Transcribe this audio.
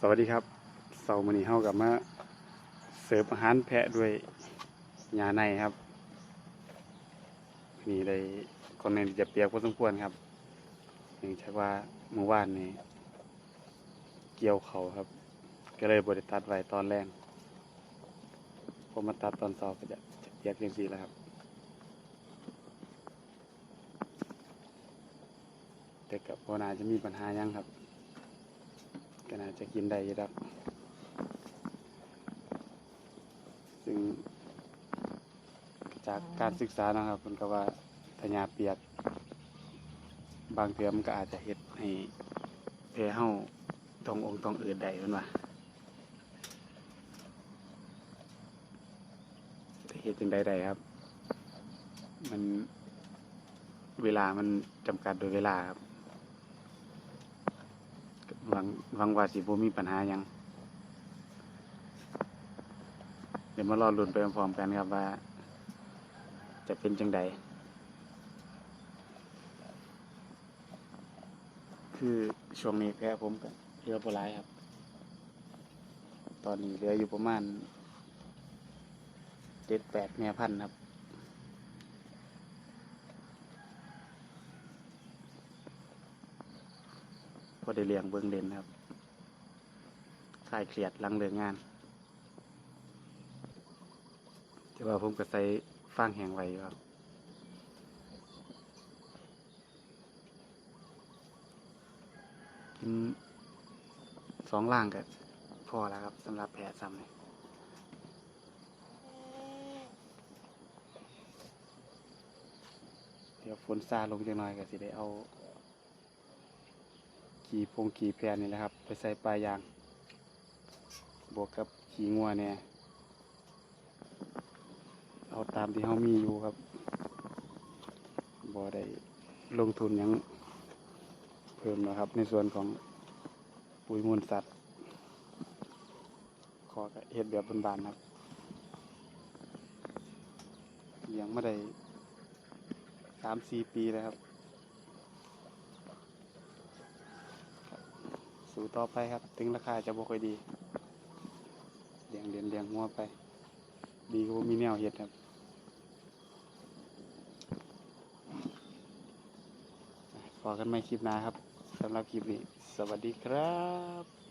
สวัสดีครับเสาร์มื้อนี้เฮากลับมาเสิร์ฟอาหารแพะด้วยยาในครับ นี่ได้คนหนึงจะเปียกพอสมควรครับเนื่องจากว่าเมื่อวานนี้เกี่ยวเขาครับ ก็เลยบริตัดไว้ตอนแรกพอมาตัดตอนสาร์ก็จะจะเปียกเรียงสีแล้วครับ แต่กับพอนาจะมีปัญหายังครับ น่าจะกินได้ครับซึ่งจากการศึกษานะครับมันก็ว่าพญาเปียก บางเทือมก็อาจจะเฮ็ดให้แพ้เฮาตรงองค์ตรงอื่นได้เพิ่นว่าเฮ็ดจังใดได้ครับ มันเวลามันจำกัดโดยเวลาครับ หวังหวังว่าสิบ่มีปัญหายัง เดี๋ยวมารอลุ้นไปพร้อมๆกันครับว่า จะเป็นจังใดคือช่วงนี้แพ้ผมก็เหลือบ่หลายครับ ตอนนี้เหลืออยู่ประมาณเจ็ดแปดแม่พันธ์ครับ พอได้เลี้ยงเบิ่งเล่นครับคลายเครียดหลังเลิกงาน แต่ว่าผมก็ใส่ฟางแหงไว้อยู่ครับกินสองล่างก็พอแล้วครับสำหรับแผลซ้ำเลยเดี๋ยวฝนซาลงจังหน่อยก็สิได้เอา ขี่พงขี่แพรนี่แหละครับ ไปใส่ปลายาง บวกกับขี่งัวเนี่ยเอาตามที่เขามีอยู่ครับบ่ได้ลงทุนยังเพิ่มนะครับ ในส่วนของปุ๋ยมูลสัตว์ ขอกเฮ็ดแบบบานๆครับเลี้ยงมาได้สามสี่ปีแล้วครับ สู่ต่อไปครับ ถึงราคาจะบ่ค่อยดีเลี้ยงเรียนเลี้ยงงัวไป ดีก็มีแนวเห็ดครับพอกันไม่คลิปหน้าครับสำหรับคลิปนี้ สวัสดีครับ